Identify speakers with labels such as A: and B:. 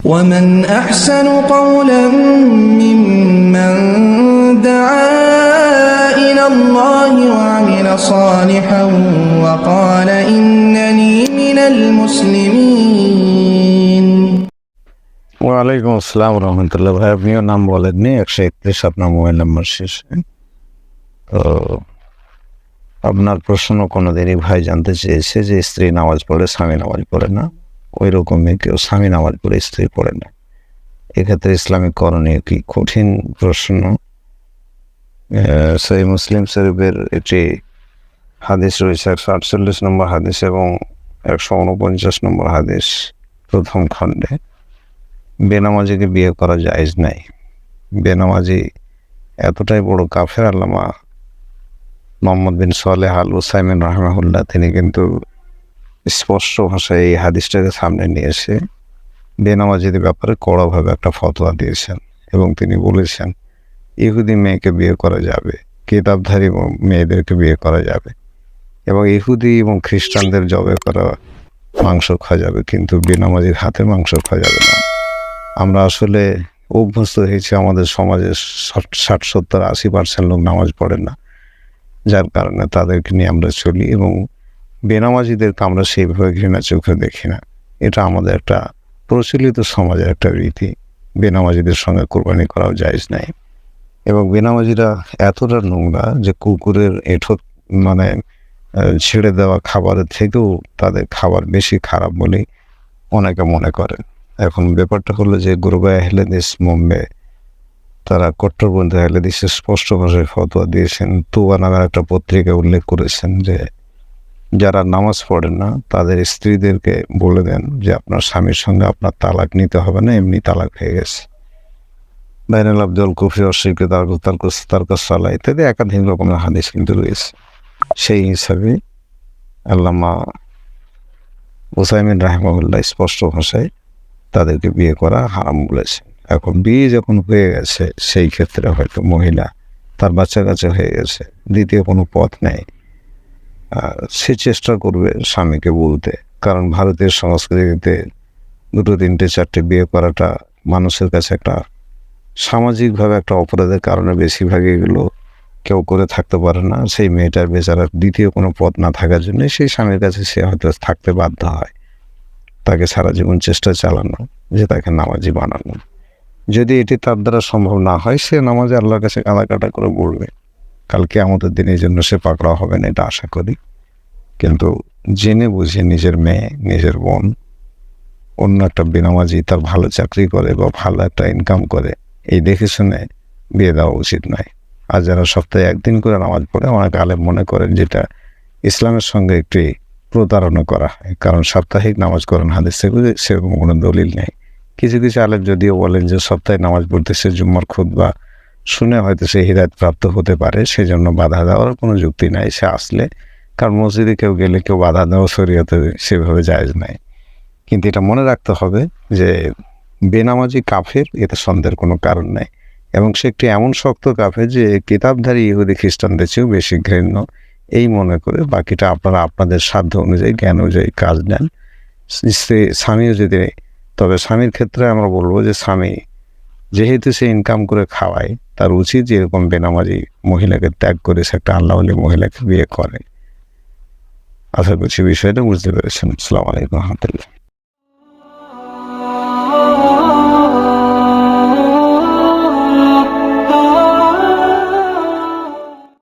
A: ومن أحسن قولا ممن دعا إلى الله وعمل صالحا وقال إنني من المسلمين
B: ওয়ালাইকুম আসসালাম রহমতুল্লাহ ভাই আপনিও নাম বলেননি একশো একত্রিশ আপনার মোবাইল নাম্বার শেষে তো আপনার প্রশ্ন কোনোদিনই ভাই জানতে চেয়েছে যে স্ত্রী নামাজ পড়ে স্বামী নামাজ পড়ে না ওই রকমই কেউ স্বামী নামাজ পড়ে স্ত্রী পড়ে না। এক্ষেত্রে ইসলামিক করণীয় কি কঠিন প্রশ্ন? সেই মুসলিম শরীফের একটি হাদিস রয়েছে, একশো আটচল্লিশ নম্বর হাদিস এবং একশো উনপঞ্চাশ নম্বর হাদিস প্রথম খণ্ডে, বেনামাজিকে বিয়ে করা জায়েজ নাই। বেনামাজি এতটাই বড় কাফের আল্লামা মোহাম্মদ বিন সোয়ালেহ আল উসাইমিন রহমাহুল্লাহ, তিনি কিন্তু স্পষ্ট ভাষায় এই হাদিসটাকে সামনে নিয়ে এসে বেনামাজিদের ব্যাপারে কড়াভাবে একটা ফতোয়া দিয়েছেন এবং তিনি বলেছেন, ইহুদি মেয়েকে বিয়ে করা যাবে, কিতাবধারী মেয়েদেরকে বিয়ে করা যাবে এবং ইহুদি এবং খ্রিস্টানদের জবে করা মাংস খাওয়া যাবে, কিন্তু বেনামাজির হাতে মাংস খাওয়া যাবে না। আমরা আসলে অভ্যস্ত হয়েছি, আমাদের সমাজে ষাট- ষাট, সত্তর, আশি পার্সেন্ট লোক নামাজ পড়ে না, যার কারণে তাদেরকে নিয়ে আমরা চলি এবং বেনামাজিদেরকে আমরা সেইভাবে ঘৃণা চোখে দেখি না। এটা আমাদের একটা প্রচলিত সমাজের একটা রীতি। বেনামাজিদের সঙ্গে কোরবানি করাও জায়জ নাই। এবং বেনামাজিরা এতটা নোংরা যে কুকুরের এঁঠো মানে ছেড়ে দেওয়া খাবারের থেকেও তাদের খাবার বেশি খারাপ বলেই অনেকে মনে করেন। এখন ব্যাপারটা হলো যে গুরুবাই আহলেদিস মুম্বে, তারা কট্টরপন্থী আহলেদিসে স্পষ্ট ভাষায় ফতোয়া দিয়েছেন। তুয়া নামের একটা পত্রিকায় উল্লেখ করেছেন যে যারা নামাজ পড়েন না, তাদের স্ত্রীদেরকে বলে দেন যে, আপনার স্বামীর সঙ্গে আপনার তালাক নিতে হবে না, এমনি তালাক হয়ে গেছে। বাইনাল আব্দুল কুফি অস্বীকৃত সালা ইত্যাদি একাধিক রকমের হাদিস কিন্তু রয়েছে। সেই হিসাবে আল্লামা ওসাইমিন রাহমাউল্লাহ স্পষ্ট ভাষায় তাদেরকে বিয়ে করা হারাম বলেছে এখন বিয়ে যখন হয়ে গেছে, সেই ক্ষেত্রে হয়তো মহিলা তার বাচ্চা কাচ্চা হয়ে গেছে, দ্বিতীয় কোনো পথ নেই। সে চেষ্টা করবে স্বামীকে বলতে। কারণ ভারতীয় সংস্কৃতিতে দুটো, তিনটে, চারটে বিয়ে করাটা মানুষের কাছে একটা সামাজিকভাবে একটা অপরাধের কারণে বেশিরভাগই এগুলো কেউ করে থাকতে পারে না। সেই মেয়েটার বেচারার দ্বিতীয় কোনো পথ না থাকার জন্য সেই স্বামীর কাছে সে হয়তো থাকতে বাধ্য হয় তাকে সারা জীবন চেষ্টা চালানো, যে তাকে নামাজি বানানো। যদি এটি তার দ্বারা সম্ভব না হয়, সে নামাজে আল্লাহর কাছে কাঁদা কাটা করে বলবে। কালকে আমাদের দিনের জন্য সে পাকড়াও হবে না, এটা আশা করি। কিন্তু জেনে বুঝে নিজের মেয়ে, নিজের বোন, অন্য একটা বেনামাজি তার ভালো চাকরি করে বা ভালো একটা ইনকাম করে, এই দেখে শুনে বিয়ে দেওয়া উচিত নয়। আর যারা সপ্তাহে একদিন করে নামাজ পড়ে, অনেক আলেম মনে করেন যেটা ইসলামের সঙ্গে একটি প্রতারণা করা হয়। কারণ সাপ্তাহিক নামাজ করেন হাদিস থেকে সেরকম কোনো দলিল নেই। কিছু কিছু আলেম যদিও বলেন যে সপ্তাহে নামাজ পড়তে সে জুম্মার খুদ বা শুনে হয়তো সে হৃদায়ত প্রাপ্ত হতে পারে, সেজন্য বাধা দেওয়ার কোনো যুক্তি নাই, সে আসলে। কারণ মসজিদে কেউ গেলে কেউ বাধা দেওয়া শরীয়তে সেভাবে জায়েজ নাই। কিন্তু এটা মনে রাখতে হবে যে, বেনামাজি কাফের এতে সন্দেহের কোনো কারণ নেই। এবং সে একটি এমন শক্ত কাফে যে, কিতাবধারী ইহুদি খ্রিস্টানদের চেয়েও বেশি ঘৃণ্য। এই মনে করে বাকিটা আপনারা আপনাদের সাধ্য অনুযায়ী, জ্ঞান অনুযায়ী কাজ নেন। স্বামীও যদি, তবে স্বামীর ক্ষেত্রে আমরা বলব যে, স্বামী যেহেতু সে ইনকাম করে খাওয়ায়, তার উচিত যে এরকম বেনামাজি মহিলাকে ত্যাগ করে সে একটা আল্লাহ মহিলাকে বিয়ে করে। আশা করছি বিষয়টা বুঝতে পেরেছেন। আসসালামু আলাইকুম রহমতুল্লাহ।